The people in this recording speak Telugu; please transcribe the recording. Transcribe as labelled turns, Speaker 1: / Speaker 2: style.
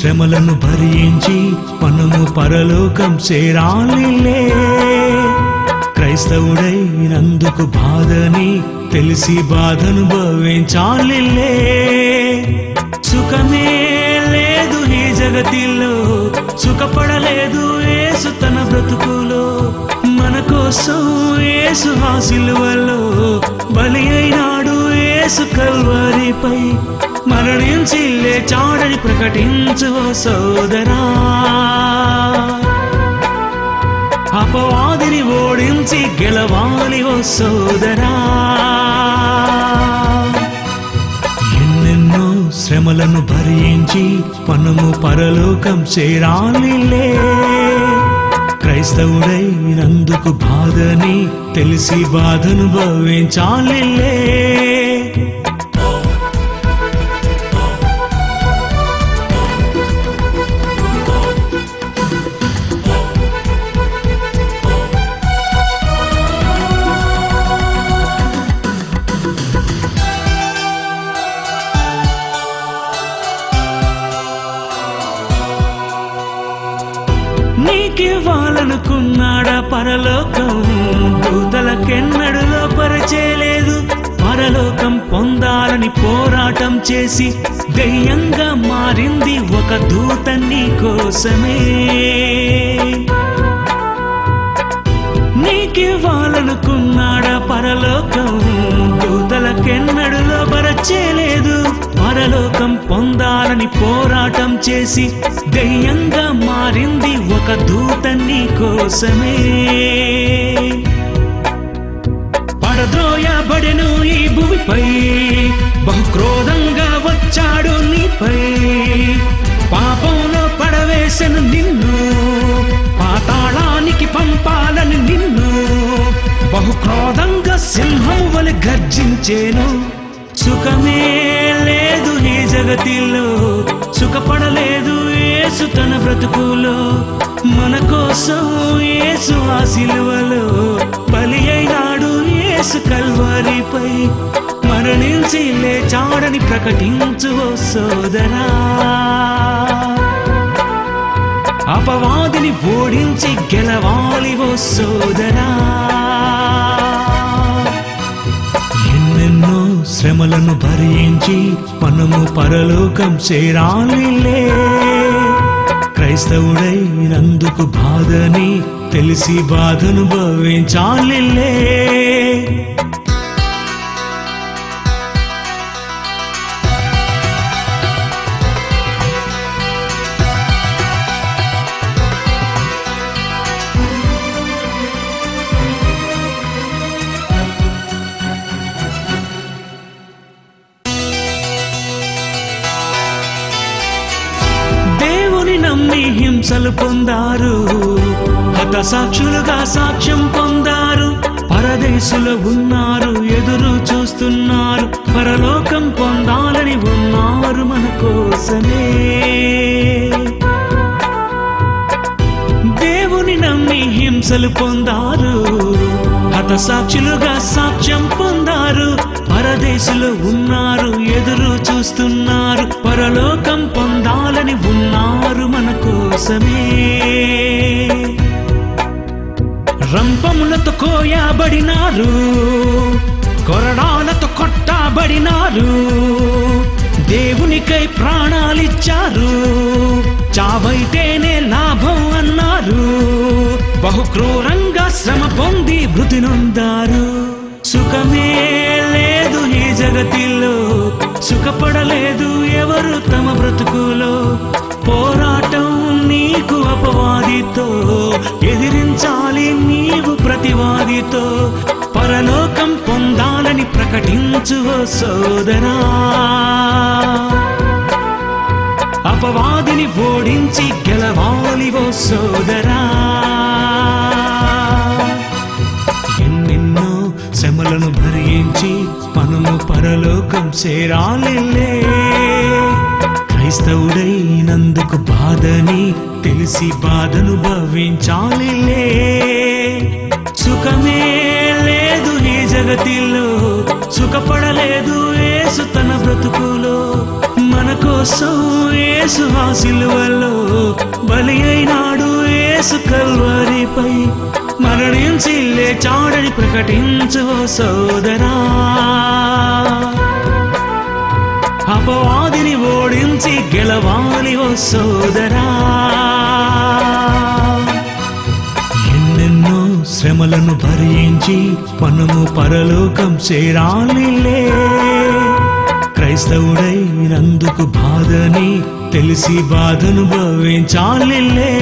Speaker 1: శ్రమలను భరించి మనము పరలోకం చేరాలిలే. క్రైస్తవుడైనందుకు బాధని తెలిసి బాధను భవించాలిలే సుఖమే లేదు ఈ జగతిలో సుఖపడలేదు ఏసు తన బ్రతుకులో. మన కోసం ఏసు హాసిలువలో బలియే చిల్లే లేచాడని ప్రకటించు ఓ సోదరా. అపవాదిని ఓడించి గెలవాలి ఓ సోదరా. ఎన్నెన్నో శ్రమలను భరించి మనము పరలోకం చేరాలిలే. క్రైస్తవుడైనందుకు బాధని తెలిసి బాధను భవించాలిలే నీకివ్వాలనుకున్నాడా పరలోకం? దూతలకెన్నడులో పరచేయలేదు పరలోకం పొందాలని పోరాటం చేసి దెయ్యంగా మారింది ఒక దూత నీ కోసమే. నీకివ్వాలనుకున్నాడా పరలోకం? దూతలకెన్నడులో పరచేలేదు పరలోకం అని పోరాటం చేసి దెయ్యంగా మారింది ఒక దూత నీ కోసమే. పడద్రోయబడెను ఈ భూమిపై బహుక్రోధంగా వచ్చాడు నీపై. పాపంలో పడవేశను నిన్ను పాతాళానికి పంపాలని నిన్ను. బహుక్రోధంగా సింహం వలె గర్జించేను సుఖమే జగతిలో సుఖపడలేదు ఏసు తన బ్రతుకులో. మన కోసం ఏసు ఆ సిలువలో బలి అయినాడు ఏసు కల్వారిపై. మరణించి లేచాడని ప్రకటించు ఓ సోదరా. అపవాదిని ఓడించి గెలవాలి ఓ సోదరా. శ్రమలను భరించి మనము పరలోకం చేరాలిలే. క్రైస్తవుడైనందుకు బాధని తెలిసి బాధను భవించాలిలే హింసలు పొందారు హత సాక్షులుగా సాక్ష్యం పొందారు పరదేశులు ఉన్నారు ఎదురు చూస్తున్నారు పరలోకం పొందాలని ఉన్నారు మన కోసమే. దేవుని నమ్మి హింసలు పొందారు హత సాక్షులుగా సాక్ష్యం పొందారు పరదేశులు ఉన్నారు కోసమే రంపములతో కోయబడినారు కొరడాలతో కొట్టబడినారు దేవునికై ప్రాణాలిచ్చారు చావైతేనే లాభం అన్నారు బహు క్రూరంగా శ్రమ పొంది మృతి నొందారు. సుఖమే లేదు ఈ జగతిలో సుఖపడలేదు ఎవరు తమ బ్రతుకు. నీతో పరలోకం పొందాలని ప్రకటించు ఓ సోదరా. అపవాదిని ఓడించి గెలవాలి ఓ సోదరా. ఎన్నెన్నో శ్రమలను భరించి మనము పరలోకం చేరాలిలే క్రైస్తవుడైనందుకు బాధని తెలిసి బాధను భవించాలిలే ఈ సుఖపడలేదు ఏసు తన బ్రతుకులో. మన కోసం ఏసు ఆ సిలువలో బలి అయినాడు ఏసు కల్వరిపై. మరణించి లేచాడని ప్రకటించు ఓ సోదరా. అపవాదిని ఓడించి గెలవాలి ఓ సోదరా. శ్రమలను భరించి మనము పరలోకం చేరాలిలే. క్రైస్తవుడై నందుకు బాధని తెలిసి బాధను భవించాలిలే